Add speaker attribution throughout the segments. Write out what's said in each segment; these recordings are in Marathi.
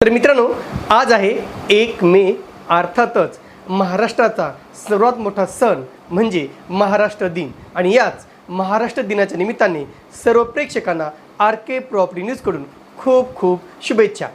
Speaker 1: तर मित्रांनो आज आहे एक मे अर्थातच महाराष्ट्राचा सर्वात मोठा सण म्हणजे महाराष्ट्र दिन. आणि याच महाराष्ट्र दिनाच्या निमित्ताने सर्व प्रेक्षकांना आर के प्रॉपर्टी न्यूजकडून खूप खूप शुभेच्छा.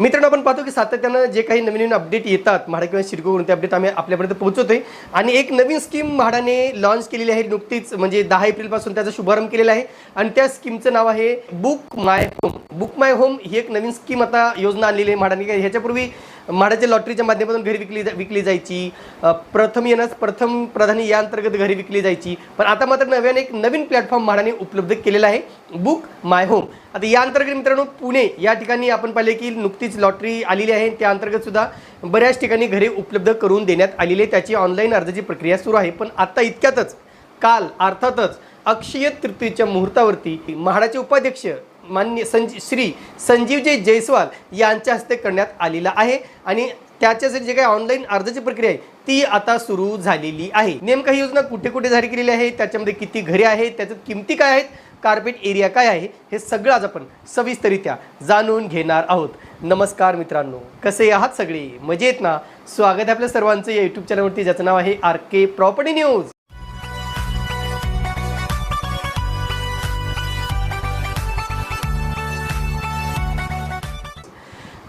Speaker 1: मित्रांनो आपण पाहतो की सातत्यानं जे काही नवीन नवीन अपडेट येतात म्हाडा किंवा सिडकोवरून ते अपडेट आम्ही आपल्यापर्यंत पोहोचवतोय. आणि एक नवीन स्कीम म्हाडाने लॉन्च केलेली आहे नुकतीच म्हणजे दहा एप्रिलपासून त्याचा शुभारंभ केलेला आहे. आणि त्या स्कीमचं नाव आहे book my home book my home ही एक नवीन स्कीम आता योजना आणलेली आहे म्हाडाने. ह्याच्यापूर्वी म्हाडाच्या लॉटरीच्या माध्यमातून घरी विकली जा- विकली जायची. प्रथम येण्यास प्रथम प्राधान्य या अंतर्गत घरी विकली जायची. पण आता मात्र नव्याने एक नवीन प्लॅटफॉर्म म्हाडाने उपलब्ध केलेला आहे. Book my home. आता या अंतर्गत मित्रांनो पुणे या ठिकाणी आपण पाहिले की नुकतीच लॉटरी आलेली आहे. त्या अंतर्गत सुद्धा बऱ्याच ठिकाणी घरे उपलब्ध करून देण्यात आलेली आहे त्याची ऑनलाईन अर्जाची प्रक्रिया सुरू आहे. पण आता इतक्यातच काल अर्थातच अक्षय तृतीयेच्या मुहूर्तावरती म्हाडाचे उपाध्यक्ष मान्य संजी श्री संजीवजी जयस्वाल यांच्या हस्ते करण्यात आलेला आहे. आणि त्याच्यासाठी जे काही ऑनलाईन अर्जाची प्रक्रिया आहे ती आता सुरू झालेली आहे. नेमका ही योजना कुठे कुठे जारी केलेली आहे? त्याच्यामध्ये किती घरे आहेत? त्याच्यात किमती काय आहेत? कार्पेट एरिया काय आहे हे सगळं आज आपण सविस्तरित्या जाणून घेणार आहोत. नमस्कार मित्रांनो कसे आहात सगळे? मजेत ना? स्वागत आहे आपल्या सर्वांचं या यूट्यूब चॅनलवरती ज्याचं नाव आहे आर के प्रॉपर्टी न्यूज.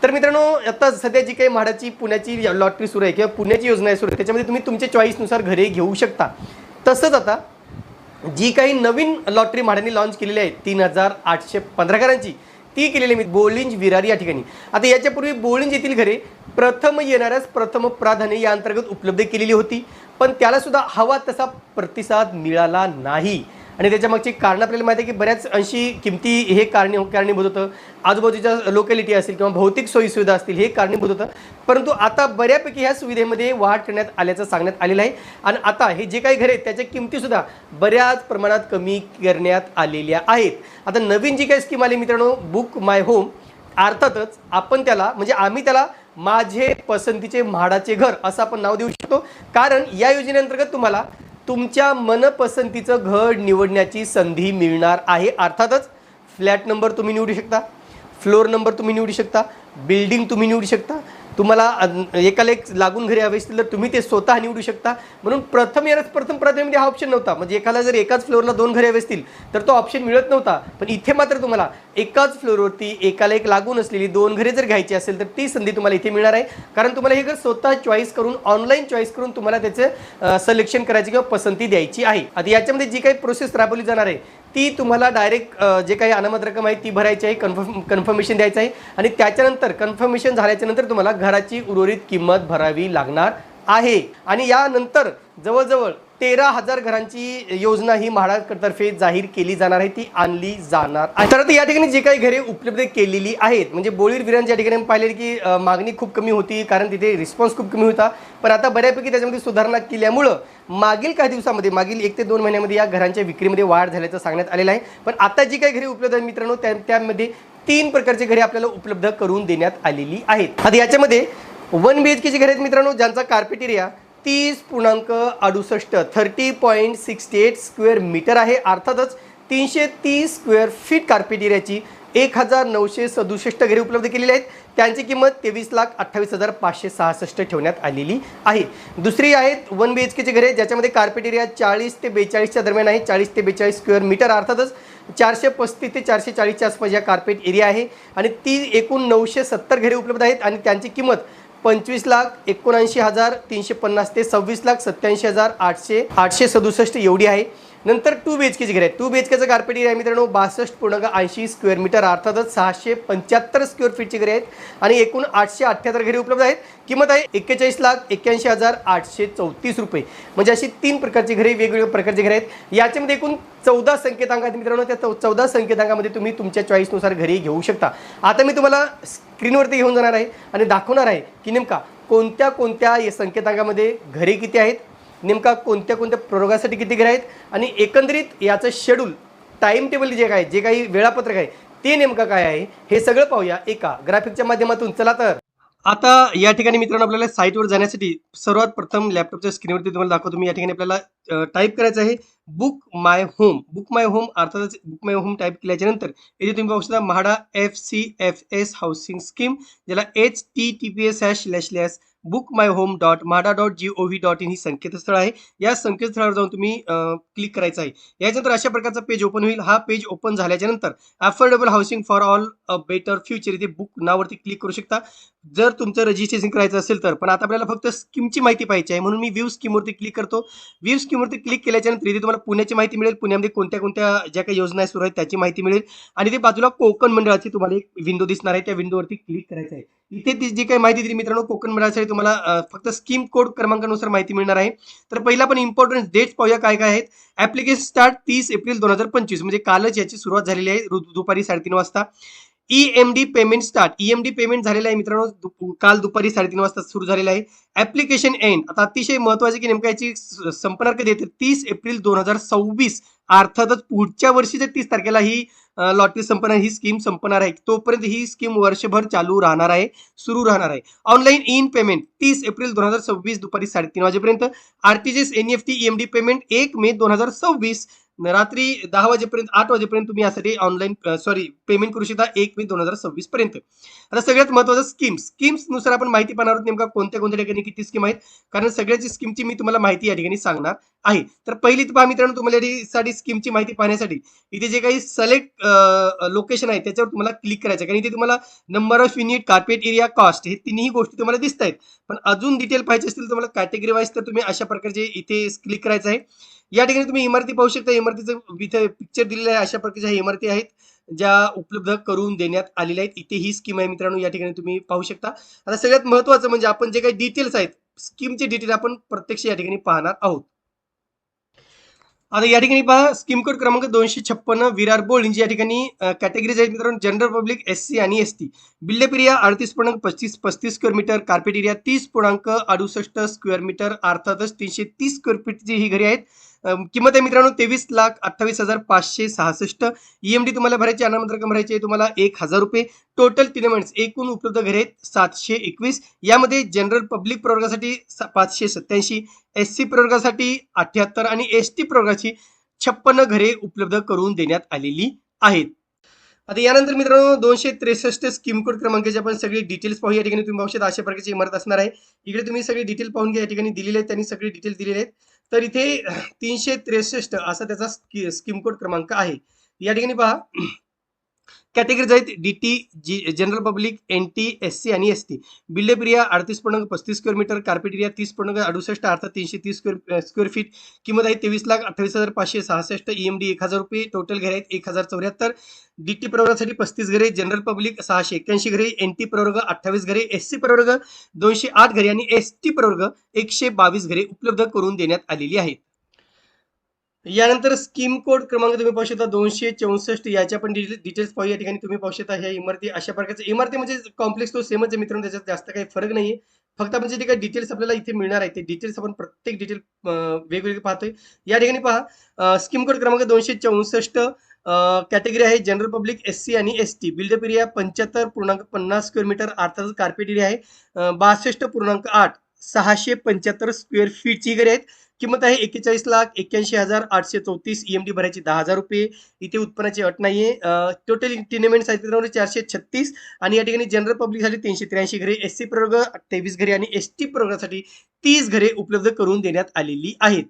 Speaker 1: तर मित्रांनो आता सध्या जी काही म्हाडाची पुण्याची लॉटरी सुरू आहे किंवा पुण्याची योजना आहे सुरू आहे त्याच्यामध्ये तुम्ही तुमच्या चॉईसनुसार घरे घेऊ शकता. तसंच आता जी काही नवीन लॉटरी म्हाड्यांनी लॉन्च केलेली आहे तीन हजार आठशे पंधरा घरांची ती केलेली मी बोलिंज विरार या ठिकाणी. आता याच्यापूर्वी बोलिंज येथील घरे प्रथम येणाऱ्याच प्रथम प्राधान्य या अंतर्गत उपलब्ध केलेली होती पण त्याला सुद्धा हवा तसा प्रतिसाद मिळाला नाही. आणि त्याच्यामागची कारणं आपल्याला माहिती आहे की बऱ्याच अंशी किमती हे कारणी कारणीभूत होतं. आजूबाजूच्या लोकॅलिटी असतील किंवा भौतिक सोयीसुविधा असतील हे कारणीभूत होतं. परंतु आता बऱ्यापैकी ह्या सुविधेमध्ये वाढ करण्यात आल्याचं सांगण्यात आलेलं आहे. आणि आता हे जे काही घरे आहेत त्याच्या किमतीसुद्धा बऱ्याच प्रमाणात कमी करण्यात आलेल्या आहेत. आता नवीन जी काही स्कीम आली मित्रांनो बुक माय होम अर्थातच आपण त्याला म्हणजे आम्ही त्याला माझे पसंतीचे म्हाडाचे घर असं आपण नाव देऊ शकतो. कारण या योजनेअंतर्गत तुम्हाला तुमच्या मनपसंतीचं घर निवडण्याची संधी मिळणार आहे. अर्थातच फ्लॅट नंबर तुम्ही निवडू शकता फ्लोअर नंबर तुम्ही निवडू शकता बिल्डिंग तुम्ही निवडू शकता. तुम्हाला एकाला एक लागून घरी हवे असतील तर तुम्ही ते स्वतः निवडू शकता. म्हणून प्रथम येण्यास प्रथम प्राधान्यमध्ये हा ऑप्शन नव्हता. म्हणजे एकाला जर एकाच फ्लोअरला दोन घरे हवे असतील तर तो ऑप्शन मिळत नव्हता. पण इथे मात्र तुम्हाला एकाच फ्लोअरवरती एकाला एक लागून असलेली दोन घरे जर घ्यायची असेल तर ती संधी तुम्हाला इथे मिळणार आहे. कारण तुम्हाला हे घर स्वतः चॉईस करून ऑनलाईन चॉईस करून तुम्हाला त्याचं सलेक्शन करायची किंवा पसंती द्यायची आहे. आता याच्यामध्ये जी काही प्रोसेस राबवली जाणार आहे ती तुम्हाला डायरेक्ट जे काही अनामत रक्कम आहे ती भरायची आहे कन्फर्म कन्फर्मेशन द्यायचं आहे. आणि त्याच्यानंतर कन्फर्मेशन झाल्याच्यानंतर तुम्हाला घराची उर्वरित किंमत भरावी लागणार आहे. आणि यानंतर जवळजवळ तेरा हजार घरांची योजना ही महाराष्ट्रातर्फे जाहीर केली जाणार आहे ती आणली जाणार आहे. तर आता या ठिकाणी जे काही घरे उपलब्ध केलेली आहेत म्हणजे बोळीर विरांच्या ठिकाणी पाहिले की मागणी खूप कमी होती कारण तिथे रिस्पॉन्स खूप कमी होता. पण आता बऱ्यापैकी त्याच्यामध्ये सुधारणा केल्यामुळं मागील काही दिवसामध्ये मागील एक ते दोन महिन्यामध्ये या घरांच्या विक्रीमध्ये वाढ झाल्याचं सांगण्यात आलेलं आहे. पण आता जी काही घरे उपलब्ध आहेत मित्रांनो त्या त्यामध्ये तीन प्रकारचे घरे आपल्याला उपलब्ध करून देण्यात आलेली आहेत. आता याच्यामध्ये वन बी एच केची घरे आहेत मित्रांनो ज्यांचा कार्पेट एरिया तीस पूर्णांक अडुसष्ट thirty point sixty eight square metre आहे. अर्थातच तीनशे तीस स्क्वेअर फीट कार्पेट एरियाची एक हजार नऊशे सदुसष्ट घरे उपलब्ध केलेली आहेत. त्यांची किंमत तेवीस लाख अठ्ठावीस हजार पाचशे सहासष्ट ठेवण्यात आलेली आहे. दुसरी आहेत वन बी एच केची घरे ज्याच्यामध्ये कार्पेट एरिया चाळीस ते बेचाळीसच्या दरम्यान आहे. चाळीस ते बेचाळीस स्क्वेअर मीटर अर्थातच चारशे पस्तीस ते चारशे चाळीसच्या आसपास या कार्पेट एरिया आहे. आणि ती एकूण नऊशे सत्तर घरे उपलब्ध आहेत. आणि त्यांची किंमत पंचवीस लाख एकोणऐंशी हजार तीनशे पन्नास ते सव्वीस लाख सत्याऐंशी हजार आठशे आठशे सदुसष्ट एवढी आहे. नंतर टू बी एच केची घर. आहे टू बी एच केचं कार्पेट एरिया आहे मित्रांनो बासष्ट पूर्णांक ऐंशी स्क्वेअर मीटर अर्थातच सहाशे पंच्याहत्तर स्क्वेअर फीटची घरे आहेत. आणि एकूण आठशे अठ्ठ्याहत्तर घरी उपलब्ध आहेत. किंमत आहे एक्केचाळीस लाख एक्क्याऐंशी हजार आठशे चौतीस रुपये. म्हणजे अशी तीन प्रकारची घरे वेगवेगळ्या प्रकारची घरे आहेत. याच्यामध्ये एकूण चौदा संकेतांक आहेत मित्रांनो त्या चौ चौदा संकेतांकामध्ये तुम्ही तुमच्या चॉईसनुसार घरी घेऊ शकता. आता मी तुम्हाला स्क्रीनवरती घेऊन जाणार आहे आणि दाखवणार आहे की नेमका कोणत्या कोणत्या या संकेतांकामध्ये घरे किती आहेत नेमका कोणत्या कोणत्या प्रयोगासाठी किती घरे आहेत? आणि एकंदरीत याचं शेड्यूल टाईम टेबल जे काय जे काही वेळापत्रक आहे ते नेमकं काय आहे? हे सगळं पाहूया एका ग्राफिकच्या माध्यमातून. चला तर. आता या ठिकाणी मित्रांनो आपल्याला साईटवर जाण्यासाठी सर्वात प्रथम लॅपटॉपच्या स्क्रीनवरती तुम्हाला दाखवतो. मी या ठिकाणी आपल्याला टाईप करायचं आहे. Book my home book my home अर्थातच बुक माय होम टाईप केल्याच्यानंतर येथे तुम्ही पाहू शकता MHADA F C F S housing scheme ज्याला H T T P S hash lash slash book my home dot MHADA dot G O V dot in ही संकेतस्थळ आहे. या संकेतस्थळावर जाऊन तुम्ही क्लिक करायचं आहे. याच्यानंतर अशा प्रकारचा पेज ओपन होईल. हा पेज ओपन झाल्याच्यानंतर affordable housing for all a better future इथे बुक नावरती क्लिक करू शकता. जर तुमचं रजिस्ट्रेशन करायचं असेल तर पण आता आपल्याला फक्त स्कीमची माहिती पाहिजे आहे म्हणून मी व्ह्यू स्कीमवरती क्लिक करतो. व्ह्यू स्कीमवरती क्लिक केल्याच्यानंतर इथे तुम्हाला पुण्याची माहिती मिळेल. पुण्यामध्ये कोणत्या कोणत्या ज्या काही योजना सुरू आहेत त्याची माहिती मिळेल. आणि ते बाजूला कोकण मंडळाची तुम्हाला एक विंडो दिसणार आहे. त्या विंडोवरती क्लिक करायचं आहे. इथे ती जी काही माहिती दिली मित्रांनो कोकण मंडळासाठी तुम्हाला फक्त स्कीम कोड क्रमांकानुसार माहिती मिळणार आहे. तर पहिला पण इम्पॉर्टंट डेट्स पाहूया काय काय आहेत. ऍप्लिकेशन स्टार्ट तीस एप्रिल दोन हजार पंचवीस म्हणजे कालच याची सुरुवात झालेली आहे. दुपारी साडेतीन वाजता. E M D payment start EMD payment झालेलं आहे मित्रांनो. दु- काल दुपारी साडेतीन वाजता सुरू झालेलं आहे. ऍप्लिकेशन एंड आता अतिशय महत्त्वाचे की नेमका याची संपणार कधी येते तीस एप्रिल दोन हजार सव्वीस. अर्थातच पुढच्या वर्षीच्या तीस तारखेला ही लॉटरी संपणार ही स्कीम संपणार आहे. तोपर्यंत ही स्कीम वर्षभर चालू राहणार आहे. सुरू राहणार आहे. ऑनलाईन इन पेमेंट तीस एप्रिल दोन हजार सव्वीस दुपारी साडेतीन वाजेपर्यंत. आरटीजीएस एनईएफटी ईएमडी पेमेंट एक मे दोन हजार सव्वीस. रात्री दहा वाजेपर्यंत आठ वाजेपर्यंत तुम्ही यासाठी ऑनलाईन सॉरी पेमेंट करू शकता एक मे दोन हजार सव्वीस पर्यंत. आता सगळ्यात महत्वाचं स्कीम्स स्कीम्सनुसार आपण माहिती पाहणार आहोत नेमका कोणत्या कोणत्या ठिकाणी किती स्कीम आहेत. कारण सगळ्याची स्कीमची मी तुम्हाला माहिती या ठिकाणी सांगणार. आहे. तर पहिली पहा मित्रांनो तुम्हाला यासाठी स्कीमची माहिती पाहण्यासाठी इथे जे काही सलेक्ट लोकेशन आहे त्याच्यावर तुम्हाला क्लिक करायचं आहे. कारण इथे तुम्हाला number of unit carpet area cost हे तिन्ही गोष्टी तुम्हाला दिसत आहेत. पण अजून डिटेल पाहिजे असतील तुम्हाला कॅटेगरी वाईज तर तुम्ही अशा प्रकारचे इथे क्लिक करायचं आहे. या ठिकाणी तुम्ही इमारती पाहू शकता. इमारतीचं इथे पिक्चर दिलेलं आहे. अशा प्रकारच्या इमारती आहेत ज्या उपलब्ध करून देण्यात आलेल्या आहेत. इथे ही स्कीम आहे मित्रांनो या ठिकाणी तुम्ही पाहू शकता. आता सगळ्यात महत्वाचं म्हणजे आपण जे काही डिटेल्स आहेत स्कीमचे डिटेल आपण प्रत्यक्ष या ठिकाणी पाहणार आहोत. आता या ठिकाणी पहा स्कीम कोड क्रमांक दोनशे छप्पन्न विरार बोर्ड या ठिकाणी कॅटेगरीज आहेत मित्रांनो जनरल पब्लिक एस सी आणि S T build up area अडतीस पूर्णांक पस्तीस पस्तीस स्क्वेअर मीटर कार्पेट एरिया तीस पूर्णांक अडुसष्ट स्क्वेअर मीटर अर्थातच तीनशे तीस स्क्वेअर फीटची ही घरी आहेत. किंमत आहे मित्रांनो तेवीस लाख अठ्ठावीस हजार पाचशे सहासष्ट. ईएमडी तुम्हाला भरायची अनामत रक्कम भरायची आहे तुम्हाला एक हजार रुपये. टोटल टिनेमेंट्स एकूण उपलब्ध घरे आहेत सातशे एकवीस. यामध्ये जनरल पब्लिक प्रवर्गासाठी पाचशे सत्याऐंशी एस सी प्रवर्गासाठी अठ्याहत्तर आणि एस टी प्रवर्गाची छप्पन्न घरे उपलब्ध करून देण्यात आलेली आहेत. आता यानंतर मित्रांनो दोनशे त्रेसष्ट स्कीम कोड क्रमांकाची आपण सगळी डिटेल्स पाहू या ठिकाणी तुम्ही पाहू शकता अशा प्रकारची इमारत असणार आहे. इकडे तुम्ही सगळी डिटेल पाहून घ्या. या ठिकाणी दिलेले आहेत त्यांनी सगळी डिटेल दिलेले आहेत. तर इथे तीनशे त्रेसष्ट असा त्याचा स्कीम कोड क्रमांक आहे. या ठिकाणी पहा. कॅटेगरीज आहेत D T G general public N T S C आणि S T build up area अडतीस पूर्णांक पस्तीस स्क्वेअर मीटर कार्पेट एरिया तीस पूर्णांक अडुसष्ट अर्थात तीनशे तीस स्क्वेअर स्क्वेअर फीट किंमत आहे तेवीस लाख अठ्ठावीस हजार पाचशे सहासष्ट ई एम डी एक हजार रुपये. टोटल घरे आहेत एक हजार चौऱ्याहत्तर. डी टी प्रवर्गासाठी पस्तीस घरे जनरल पब्लिक सहाशे एक्क्याऐंशी घरे एन टी प्रवर्ग अठ्ठावीस घरे एस सी प्रवर्ग दोनशे आठ घरे आणि एस टी प्रवर्ग एकशे बावीस घरे उपलब्ध करून देण्यात आलेली आहेत. यानंतर स्कीम कोड क्रमांक तुम्ही पाहू शकता दोनशे चौसष्ट. याच्या पण डिटेल्स पाहू या ठिकाणी तुम्ही पाहू शकता ह्या इमारती अशा प्रकारच्या इमारती म्हणजे कॉम्प्लेक्स तो सेमच आहे मित्रांनो त्याच्यात जास्त काही फरक नाहीये. फक्त म्हणजे जे काही डिटेल्स आपल्याला इथे मिळणार आहे ते डिटेल्स आपण प्रत्येक डिटेल वेगवेगळे पाहतोय. या ठिकाणी पहा स्कीम कोड क्रमांक दोनशे चौसष्ट कॅटेगरी आहे जनरल पब्लिक एस सी आणि S T build up area पंच्याहत्तर पूर्णांक पन्नास स्क्वेअर मीटर अर्थातच कार्पेट एरिया आहे. बासष्ट पूर्णांक आठ सहाशे पंच्याहत्तर स्क्वेअर फीटची घरे आहेत. किंमत आहे एक्केचाळीस लाख एक्क्याऐंशी हजार आठशे चौतीस ईएमडी भरायची दहा हजार रुपये. इथे उत्पन्नाची अट नाहीये. टोटल टिनेमेंट साहित्य चारशे छत्तीस आणि या ठिकाणी जनरल पब्लिकसाठी तीनशे त्र्याऐंशी घरे एस सी प्रवर्ग तेवीस घरे आणि एस टी प्रवर्गासाठी तीस घरे उपलब्ध करून देण्यात आलेली आहेत.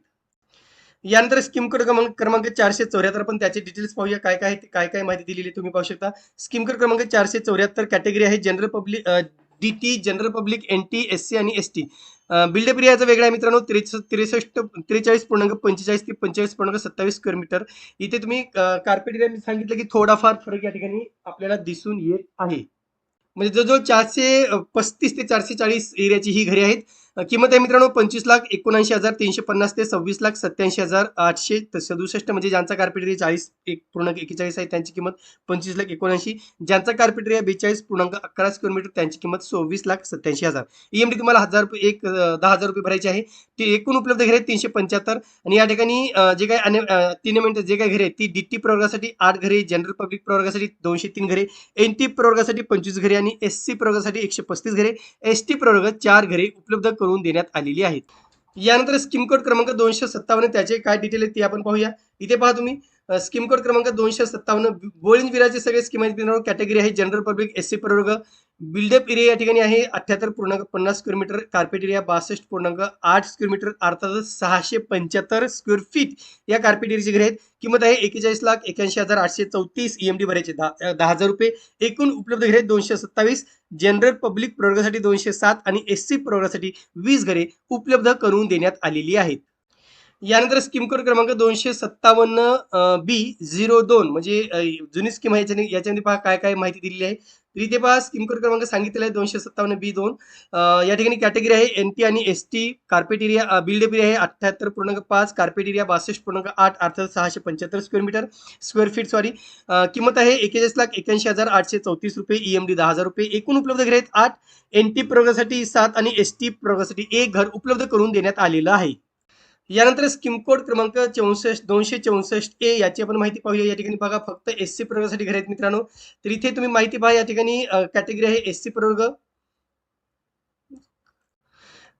Speaker 1: यानंतर स्कीम कोड क्रमांक क्रमांक चारशे चौऱ्याहत्तर पण त्याचे डिटेल्स पाहूया. काय काय काय काय माहिती दिलेली आहे तुम्ही पाहू शकता. स्कीम कोड क्रमांक चारशे चौऱ्याहत्तर कॅटेगरी आहे general public D T general public N T S C आणि एस टी. बिल्डअप एरियाचा वेगळा आहे मित्रांनो. त्रेस त्रेसष्ट त्रेचाळीस पूर्णांक पंचेचाळीस ते पंचेचाळीस पूर्णांक सत्तावीस स्क्वेअर मीटर. इथे तुम्ही कार्पेट एरिया सांगितलं की थोडाफार फरक या ठिकाणी आपल्याला दिसून येत आहे. म्हणजे जवळजवळ चारशे पस्तीस ते चारशे चाळीस एरियाची ही घरे आहेत. किंमत आहे मित्रांनो पंचवीस लाख एकोणऐंशी हजार तीनशे पन्नास ते सव्वीस लाख सत्याऐंशी हजार आठशे सदुसष्ट म्हणजे ज्यांचा कार्पेटरी चाळीस एक पूर्णांक एकेचाळीस आहे त्यांची किंमत पंचवीस लाख एकोणऐंशी. ज्यांचा कार्पेट आहे बेचाळीस पूर्णांक अकरा स्क्वेअर मीटर त्यांची किंमत सव्वीस लाख सत्याऐंशी हजार. ईएमडी तुम्हाला हजार रुपये एक दहा हजार रुपये भरायचे आहे. ते एकूण उपलब्ध घरे आहेत तीनशे पंच्याहत्तर. आणि या ठिकाणी जे काही अन्य तीन मिनिटं जे काही घरे आहेत ती डीटी प्रवर्गासाठी आठ घरे जनरल पब्लिक प्रवर्गासाठी दोनशे तीन घरे एन टी प्रवर्गासाठी पंचवीस घरे आणि एस सी प्रवर्गासाठी एकशे पस्तीस घरे. एस टी प्रवर्गात चार घरे उपलब्ध करून देण्यात आलेली आहेत. यानंतर स्कीम कोड क्रमांक दोनशे सत्तावन्न त्याचे काय डिटेल आहेत ते आपण पाहूया. इथे पहा तुम्ही अ, स्कीम कोड क्रमांक दोनशे सत्तावन्न बोलिंग विराचे सगळे स्कीम आहेत. कॅटेगरी आहे जनरल पब्लिक एस सी प्रवर्ग. बिल्डअप एरिया या ठिकाणी आहे अठ्याहत्तर पूर्णांक पन्नास स्क्वेअर मीटर कार्पेट एरिया बासष्ट पूर्णांक आठ स्क्वेअर मीटर अर्थातच सहाशे पंच्याहत्तर स्क्वेअर फीट या कार्पेट एरियाची घरे आहेत. किंमत आहे एकेचाळीस लाख एक्याऐंशी हजार आठशे चौतीस ईएमडी भरायचे दहा दहा हजार रुपये. एकूण उपलब्ध घरे आहेत दोनशे सत्तावीस. जनरल पब्लिक प्रवर्गासाठी दोनशे सात आणि एस सी प्रवर्गासाठी वीस घरे उपलब्ध करून देण्यात आलेली आहेत. यानंतर स्कीम कोड क्रमांक दोनशे सत्तावन्न बी झिरो दोन. म्हणजे जुनी स्कीम आहे याच्याने याच्यामध्ये पहा काय काय माहिती दिलेली आहे. तर इथे पहा स्कीम कोड क्रमांक सांगितलेला आहे दोनशे सत्तावन्न बी दोन. या ठिकाणी कॅटेगरी आहे एन टी आणि S T. Carpet area build area आहे अठ्ठ्याहत्तर पूर्णांक पाच. कार्पेट एरिया बासष्ट पूर्णांक आठ. अर्थात सहाशे पंच्याहत्तर square metre square feet sorry किंमत आहे एकेचाळीस लाख एक्याऐंशी हजार आठशे चौतीस रुपये. ईएमडी दहा हजार रुपये. एकूण उपलब्ध घरे आहेत आठ. एन टी प्रवर्गासाठी सात आणि एस टी प्रवर्गासाठी एक घर उपलब्ध करून देण्यात आलेलं आहे. यानंतर स्कीम कोड क्रमांक चौसष्ट दोनशे चौसष्ट ए याची आपण माहिती पाहूया. या ठिकाणी बघा फक्त एस सी प्रवर्गासाठी घर आहेत मित्रांनो. तर इथे तुम्ही माहिती पहा या ठिकाणी कॅटेगरी आहे एस सी प्रवर्ग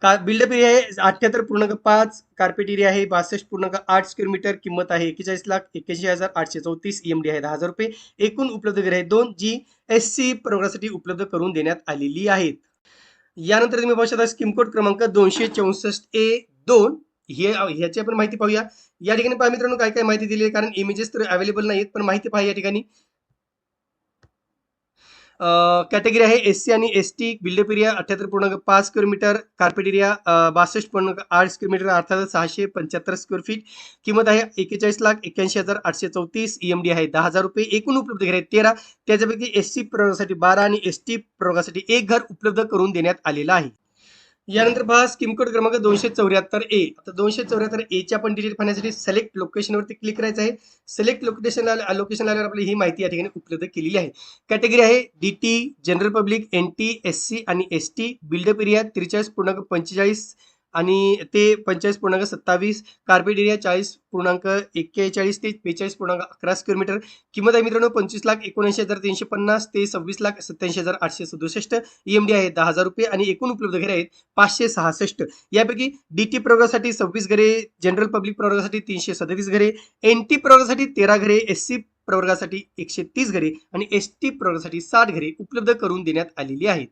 Speaker 1: का बिल्डअप एरिया आहे अठ्ठ्याहत्तर पूर्णांक पाच कार्पेट एरिया आहे बासष्ट पूर्णांक आठ स्क्वेअर मीटर किंमत आहे एकेचाळीस लाख एक्क्याऐंशी हजार आठशे चौतीस एम डी आहे दहा हजार रुपये. एकूण उपलब्ध घर आहे दोन जी एस सी प्रवर्गासाठी उपलब्ध करून देण्यात आलेली आहेत. यानंतर तुम्ही पाहू शकता स्कीम कोड क्रमांक दोनशे चौसष्ट ए दोन. हे ह्याची आपण माहिती पाहूया. या ठिकाणी पहा मित्रांनो काय काय माहिती दिली आहे कारण इमेजेस तर अवेलेबल नाहीत पण माहिती पहा या ठिकाणी. कॅटेगरी आहे एस सी आणि S T build up area अठ्याहत्तर पूर्णांक पाच स्क्वेअर मीटर कार्पेट एरिया बासष्ट पूर्णांक आठ स्क्वेअर मीटर अर्थात सहाशे पंच्याहत्तर स्क्वेअर फीट किंमत आहे एकेचाळीस लाख एक्याऐंशी हजार आठशे चौतीस ईएमडी आहे दहा हजार रुपये एकूण उपलब्ध घर आहेत तेरा. त्याच्यापैकी एस सी प्रवर्गासाठी बारा आणि एस टी प्रयोगासाठी एक घर उपलब्ध करून देण्यात आलेलं आहे. यानंतर पहा स्किम कोड क्रमांक दोनशे चौऱ्याहत्तर ए आता दोनशे चौऱ्याहत्तर एच्या पण डिटेल पाहण्यासाठी सिलेक्ट लोकेशनवरती क्लिक करायचं आहे. सिलेक्ट लोकेशन लोकेशन आल्यावर आपली ही माहिती या ठिकाणी उपलब्ध केलेली आहे. कॅटेगरी आहे D T general public N T S C आणि S T build up area त्रेचाळीस पूर्णांक पंचेचाळीस. आणि ते पंचेचाळीस पूर्णांक सत्तावीस कार्पेट एरिया चाळीस पूर्णांक एक्केचाळीस ते बेचाळीस पूर्णांक अकरा स्क्वेअर मीटर किंमत आहे मित्रांनो पंचवीस लाख एकोणऐंशी हजार तीनशे पन्नास ते सव्वीस लाख सत्याऐंशी हजार आठशे सदुसष्ट. ईएमडी आहे दहा हजार रुपये आणि एकूण उपलब्ध घरे आहेत पाचशे सहासष्ट. यापैकी डी टी प्रवर्गासाठी सव्वीस घरे जनरल पब्लिक प्रवर्गासाठी तीनशे सदतीस घरे एन टी प्रवर्गासाठी तेरा घरे एस सी प्रवर्गासाठी एकशे तीस घरे आणि एस टी प्रवर्गासाठी साठ घरे उपलब्ध करून देण्यात आलेली आहेत.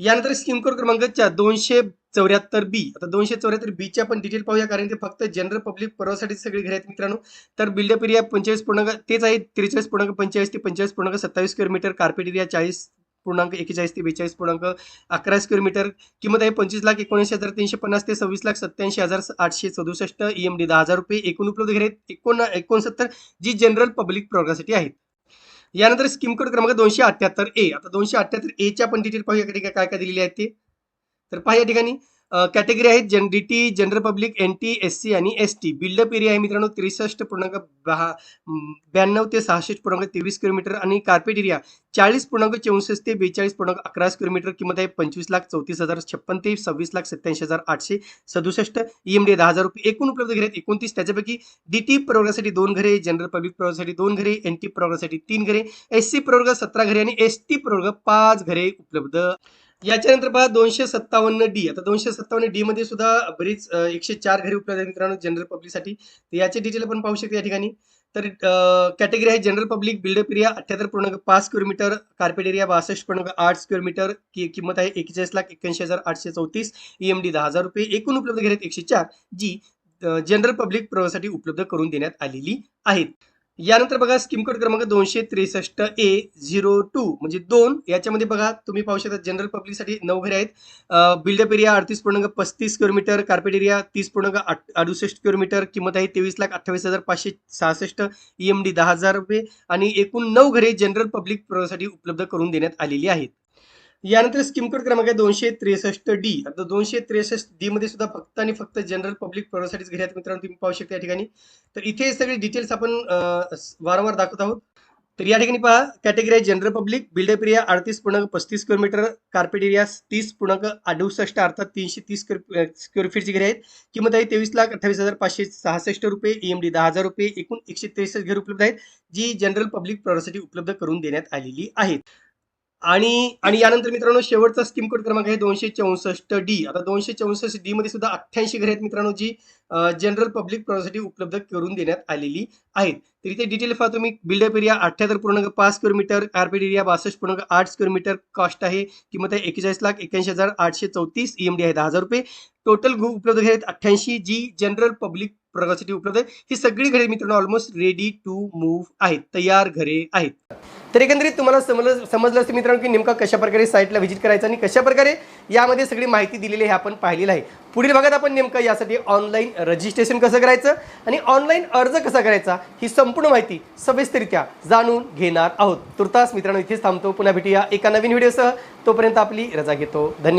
Speaker 1: यानंतर स्कीम कोड क्रमांक दोनशे चौऱ्याहत्तर बी आता दोनशे चौऱ्याहत्तर बीच्या पण डिटेल पाहूया कारण ते फक्त जनरल पब्लिक परवासाठी सगळी घरे आहेत मित्रांनो. तर बिल्डअप एरिया पंचेचाळीस पूर्णांक तेच आहे त्रेचाळीस पूर्णांक पंचेचाळीस ते पंचेचाळीस पूर्णांक सत्तावीस स्क्वेअर मीटर कार्पेट एरिया चाळीस पूर्णांक एकेचाळीस ते बेचाळीस पूर्णांक अकरा स्क्वेअर मीटर किंमत आहे पंचवीस लाख एकोणऐंशी हजार तीनशे पन्नास ते सव्वीस लाख सत्याऐंशी हजार आठशे सदुसष्ट ईएमडी दहा हजार रुपये एकूण उपलब्ध घरे आहेत. एकोण एकोणसत्तर जी जनरल पब्लिक प्रवर्गासाठी आहेत. यानंतर स्कीम कोड क्रमांक दोनशे अठ्ठ्याहत्तर ए. आता दोनशे अठ्ठ्याहत्तर एच्या पण डिटेल पाहूया या ठिकाणी काय काय दिलेली आहेत ते. तर पहा या ठिकाणी. कॅटेगरी आहेत जन D T general public N T S C आणि S T build up area आहे मित्रांनो त्रेसष्ट पूर्णांक बहा ब्याण्णव ते सहासष्ट पूर्णांक तेवीस किलोमीटर आणि कार्पेट एरिया चाळीस पूर्णांक चौसष्ट ते बेचाळीस पूर्णांक अकरा किलोमीटर. किंमत आहे पंचवीस लाख चौतीस हजार छप्पन ते सव्वीस लाख सत्याऐंशी हजार आठशे सदुसष्ट. ईएमडी दहा हजार रुपये एकूण उपलब्ध घरे आहेत. एकोणतीस त्याच्यापैकी डी टी प्रवर्गासाठी दोन घरे जनरल पब्लिक प्रवर्गासाठी दोन घरे एन टी प्रवर्गासाठी तीन घरे एस सी प्रवर्ग सतरा घरे आणि एस टी प्रवर्ग पाच घरे उपलब्ध. याच्यानंतर पहा दोनशे सत्तावन्न डी आता दोनशे सत्तावन्न डी मध्ये सुद्धा बरीच एकशे चार घरी उपलब्ध आहेत मित्रांनो जनरल पब्लिकसाठी तर याचे डिटेल आपण पाहू शकतो या ठिकाणी. तर कॅटेगरी आहे जनरल पब्लिक बिल्डअप एरिया अठ्ठ्याहत्तर पूर्णांक पाच स्क्वेअर मीटर कार्पेट एरिया बासष्ट पूर्णांक आठ स्क्वेअर मीटर की किंमत आहे एकेचाळीस लाख एक्क्याऐंशी हजार आठशे चौतीस. ईएमडी दहा हजार रुपये. एकूण उपलब्ध घरे आहेत एकशे चार जी जनरल पब्लिक प्रवासाठी उपलब्ध करून देण्यात आलेली आहेत. यानंतर बघा स्कीम कोड क्रमांक दोनशे त्रेसष्ट ए झिरो टू म्हणजे दोन. याच्यामध्ये बघा तुम्ही पाहू शकता जनरल पब्लिकसाठी नऊ घरे आहेत. बिल्डअप एरिया अडतीस पूर्णांक पस्तीस किलोमीटर कार्पेट एरिया तीस पूर्णांक आठ- अडुसष्ट किलोमीटर किंमत आहे तेवीस लाख अठ्ठावीस हजार पाचशे सहासष्ट ई एम डी दहा हजार रुपये. आणि एकूण नऊ घरे जनरल पब्लिक प्रवासाठी उपलब्ध करून देण्यात आलेली आहेत. यानंतर स्कीम कोड क्रमांक आहे दोनशे त्रेसष्ट डी आता दोनशे त्रेसष्ट डी मध्ये सुद्धा फक्त आणि फक्त जनरल पब्लिक प्रवासाठीच घरी आहेत मित्रांनो तुम्ही पाहू शकता या ठिकाणी. तर इथे सगळे डिटेल्स आपण वारंवार दाखवत आहोत. तर या ठिकाणी पहा कॅटेगरी आहे जनरल पब्लिक बिल्डअप एरिया अडतीस पूर्णांक पस्तीस स्क्वेअर मीटर कार्पेट एरिया तीस पूर्णांक अडुसष्ट अर्थात तीनशे तीस स्क्वेअर फीटची घरे आहेत. किंमत आहे तेवीस लाख अठ्ठावीस हजार पाचशे सहासष्ट रुपये ईएमडी दहा हजार रुपये एकूण एकशे त्रेसष्ट घर उपलब्ध आहेत जी जनरल पब्लिक प्रवासाठी उपलब्ध करून देण्यात आलेली आहेत. आणि आणि यानंतर मित्रांनो शेवटचा स्कीम कोड क्रमांक आहे दोनशे चौसष्ट डी. आता दोनशे चौसष्ट डी मध्ये सुद्धा अठ्ठ्याऐंशी घरे आहेत मित्रांनो जी जनरल पब्लिक प्रवासासाठी उपलब्ध करून देण्यात आलेली आहेत. तर इथे डिटेल पहा तुम्ही बिल्डअप एरिया अठ्ठ्याहत्तर पूर्णांक पाच स्क्वेअर मीटर कार्पेट एरिया बासष्ट पूर्णांक आठ स्क्वेअर मीटर कॉस्ट आहे. किंमत आहे एकेचाळीस लाख एक्याऐंशी हजार आठशे चौतीस ईएमडी आहे दहा हजार रुपये. टोटल ग्रुप उपलब्ध घरे आहेत अठ्ठ्याऐंशी जी जनरल पब्लिक प्रवासासाठी उपलब्ध आहे. ही सगळी घरे मित्रांनो ऑलमोस्ट रेडी टू मूव्ह आहेत. तयार घरे आहेत. तर एकंदरीत तुम्हाला समजलं समजलं असेल मित्रांनो की नेमका कशा प्रकारे साईटला व्हिजिट करायचं आणि कशाप्रकारे यामध्ये सगळी माहिती दिलेली आहे आपण पाहिलेलं आहे. पुढील भागात आपण नेमकं यासाठी ऑनलाईन रजिस्ट्रेशन कसं करायचं आणि ऑनलाईन अर्ज कसा करायचा ही संपूर्ण माहिती सविस्तरित्या जाणून घेणार आहोत. तुर्तास मित्रांनो इथेच थांबतो. पुन्हा भेटूया एका नवीन व्हिडिओसह तोपर्यंत आपली रजा घेतो. धन्यवाद.